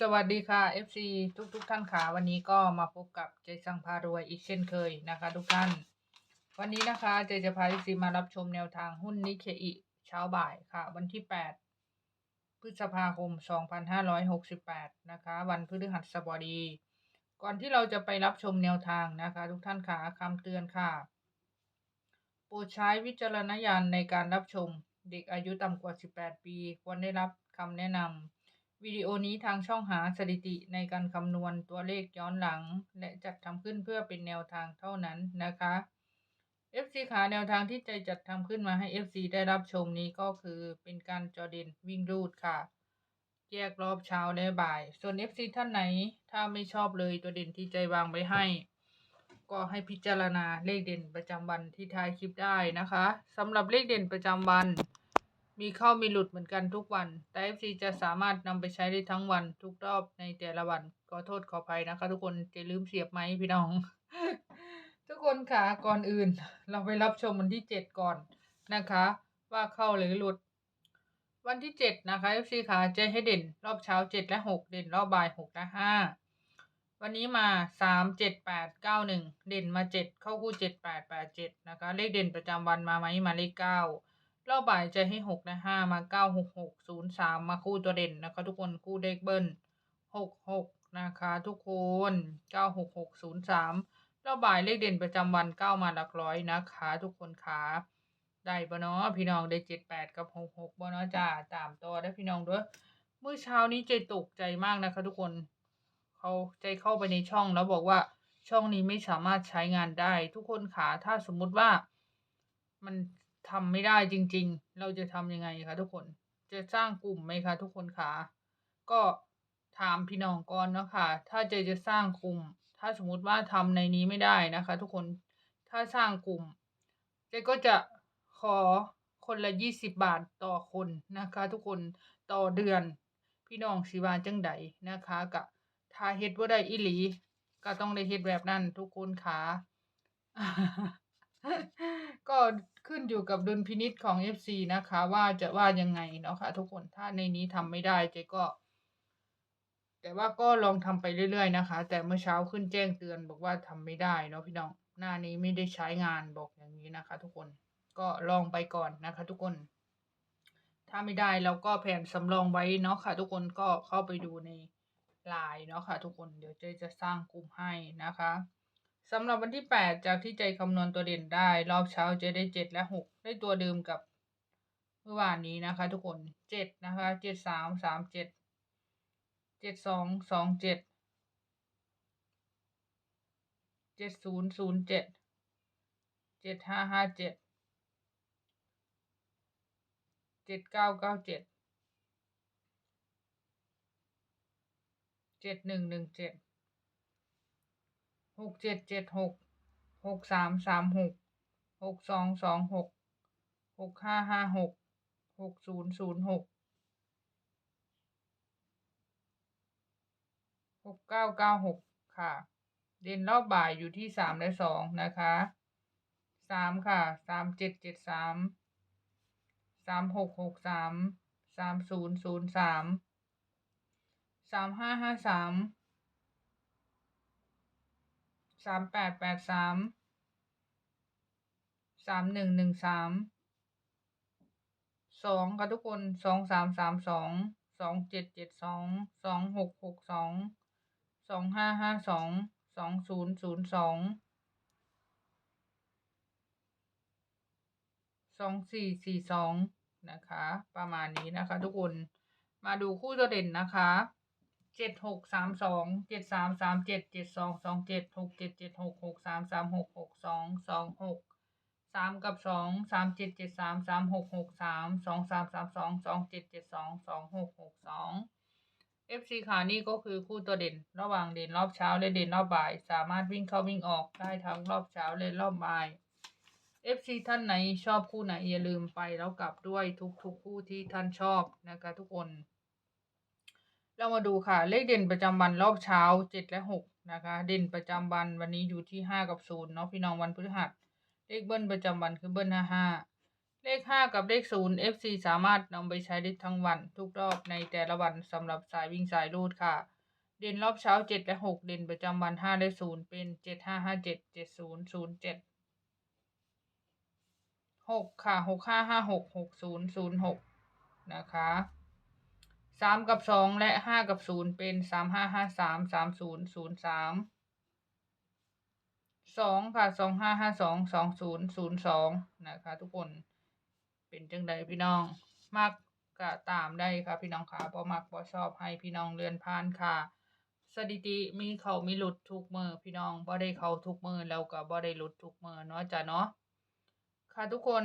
สวัสดีค่ะ FC ทุกทุกๆท่านค่ะวันนี้ก็มาพบกับเจสังพารวยอีกเช่นเคยนะคะ ทุกท่าน วันนี้นะคะเจจะพา FC มารับชมแนวทางหุ้นนิเคอิเช้าบ่ายค่ะ วันที่ 8 พฤษภาคม 2568 นะคะ วันพฤหัสบดี ก่อนที่เราจะไปรับชมแนวทางนะคะ ทุกท่านค่ะคำเตือนค่ะ โปรดใช้วิจารณญาณในการรับชมเด็กอายุต่ำกว่า 18 ปี ควรได้รับคำแนะนำ วิดีโอนี้ทางช่องหาสถิติในการคำนวณตัวเลขย้อนหลัง และจัดทำขึ้นเพื่อเป็นแนวทางเท่านั้นนะคะ FC ขาแนวทางที่ใจจัดทำขึ้นมาให้ FC ได้รับชมนี้ก็คือเป็นการจอเดนวิ่งรูดค่ะ แยกรอบเช้าและบ่าย ส่วน FC ท่านไหนถ้าไม่ชอบเลยตัวเด่นที่ใจวางไว้ให้ ก็ให้พิจารณาเลขเด่นประจำวันที่ท้ายคลิปได้นะคะสำหรับเลขเด่นประจำวัน มีเข้ามีหลุดเหมือนกันทุกวัน แต่ FC จะสามารถนำไปใช้ได้ทั้งวันทุกรอบในแต่ละวัน ขอโทษขออภัยนะคะ ทุกคนจะลืมเสียบไหมพี่น้อง ทุกคนค่ะก่อนอื่น เราไปรับชมวันที่เจ็ดก่อนนะคะ ว่าเข้าหรือหลุด วันที่เจ็ดนะคะ FC ค่ะจให้เด่น รอบเช้าเจ็ดและหกเด่นรอบบ่ายหกและห้าวันนี้มาสามเจ็ดแปดเก้าหนึ่งเด่นมาเจ็ดเข้าคู่เจ็ดแปดแปดเจ็ดนะคะ เลขเด่นประจำวันมาไหมมาเลขเก้า รอบบ่ายจะให้หกและห้ามาเก้าหกหกศูนย์สามมาคู่ตัวเด่นนะคะ ทุกคนคู่เลขเบิ้ลหกหกนะคะ ทุกคนเก้าหกหกศูนย์สามรอบบ่ายเลขเด่นประจำวันเก้ามาหลักร้อยนะคะ ทุกคนขาได้ปะเนาะพี่น้องได้เจ็ดแปดกับหกหกปะเนาะจ้าตามตัวได้พี่น้องด้วยเมื่อเช้านี้ใจตกใจมากนะคะ ทุกคนเขาใจเข้าไปในช่องแล้วบอกว่าช่องนี้ไม่สามารถใช้งานได้ ทุกคนขาถ้าสมมุติว่ามัน ทำไม่ได้จริง ๆ เราจะทำยังไงคะทุกคน จะสร้างกลุ่มไหมคะ ทุกคนขาก็ถามพี่น้องก่อนเนาะค่ะ ถ้าเจจะสร้างกลุ่ม ถ้าสมมุติว่าทำในนี้ไม่ได้นะคะ ทุกคน ถ้าสร้างกลุ่มเจก็จะขอคนละยี่สิบบาทต่อคนนะคะ ทุกคนต่อเดือน พี่น้องสิวาจังใดนะคะกะถ้าเฮ็ดว่าได้อีหลี ก็ต้องได้เฮ็ดแบบนั้นทุกคนขาก็ อยู่กับดุลพินิจของ FC นะคะ ว่าจะว่ายังไงเนาะค่ะทุกคนถ้าในนี้ทำไม่ได้เจ๊ก็ แต่ว่าก็ลองทำไปเรื่อยๆนะคะ แต่เมื่อเช้าขึ้นแจ้งเตือนบอกว่าทำไม่ได้เนาะพี่น้องหน้านี้ไม่ได้ใช้งานบอกอย่างนี้นะคะ ทุกคนก็ลองไปก่อนนะคะ ทุกคน ถ้าไม่ได้เราก็แผนสำรองไว้เนาะค่ะ ทุกคนก็เข้าไปดูในไลน์เนาะค่ะ ทุกคนเดี๋ยวเจ๊จะสร้างกลุ่มให้นะคะ สำหรับวันที่ 8 จากที่ใจคำนวณตัวเด่นได้ รอบเช้าจ๊ได้ 7 และ 6 ได้ตัวเดิมกับเมื่อวานนี้นะคะ ทุกคน 7 นะคะ 7 3 3 7 7 2 2 7 7 0 0 7 7 5 5 7 7 9 9 7เจ็ดหนึ่ง หกเจ็ดเจ็ดหกหกสามสามหกหกสองสองหกหกห้าห้าหกหกศูนย์ศูนย์หกหกเก้าเก้าหกค่ะ เด่นรอบบ่ายอยู่ที่สามและสองนะคะสามค่ะสามเจ็ดเจ็ดสามสามหกหกสามสามศูนย์ศูนย์สามสามห้าห้าสาม สามแปดแปดสามสามหนึ่งหนึ่งสามสองค่ะทุกคนสองสามสามสองสองเจ็ดเจ็ดสองสองหกหกสองสองห้าห้าสองสองศูนย์ศูนย์สองสองสี่สี่สองนะคะ ประมาณนี้นะคะ ทุกคนมาดูคู่ตัวเด่นนะคะ เจ็ดหกสามสองเจ็ดสามสามเจ็ดเจ็ดสองสองเจ็ดหกเจ็ดเจ็ดหกหกสามสามหกหกสองสองหกสามกับสองสามเจ็ดเจ็ดสามสามหกหกสามสองสามสามสองสองเจ็ดเจ็ดสองสองหกหกสอง FC ขานี่ก็คือคู่ตัวเด่น ระหว่างเด่นรอบเช้าและเด่นรอบบ่าย สามารถวิ่งเข้าวิ่งออกได้ทั้งรอบเช้าและรอบบ่าย FC ท่านไหนชอบคู่ไหนอย่าลืมไปแล้วกลับด้วยทุกๆคู่ที่ท่านชอบนะคะทุกคน เรามาดูค่ะ เลขเด่นประจำวันรอบเช้าเจ็ดและหกนะคะ เด่นประจำวันวันนี้อยู่ที่ห้ากับศูนย์เนาะพี่น้องวันพฤหัส เลขเบิ้ลประจำวันคือเบิ้ลห้าห้าเลขห้ากับเลขศูนย์ FC สามารถนำไปใช้ได้ทั้งวัน ทุกรอบในแต่ละวันสำหรับสายวิ่งสายรูดค่ะ เด่นรอบเช้าเจ็ดและหกเด่นประจำวันห้าและศูนย์เป็นเจ็ดห้าห้าเจ็ดเจ็ดศูนย์ศูนย์เจ็ดหกค่ะหกห้าห้าหกหกศูนย์ศูนย์หกนะคะ สามกับสองและห้ากับศูนย์เป็นสามห้าห้าสามสามศูนย์ศูนย์สามสองค่ะสองห้าห้าสองสองศูนย์ศูนย์สองนะคะ ทุกคนเป็นจังใดพี่น้องมักก็ตามได้ค่ะ พี่น้องค่ะบ่มักบ่ชอบให้พี่น้องเลื่อนผ่านค่ะ สถิติมีเขามีหลุดทุกมือพี่น้องบ่ได้เขาทุกมือแล้วก็บ่ได้หลุดทุกมือเนาะจ้ะเนาะค่ะทุกคน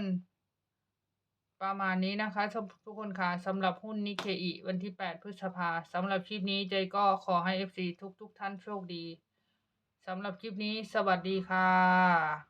ประมาณนี้นะคะทุกคนค่ะสำหรับหุ้นนิเคอิวันที่ 8 พฤษภาสำหรับคลิปนี้เจก็ขอให้ FC ทุกทุกท่านโชคดีสำหรับคลิปนี้สวัสดีค่ะ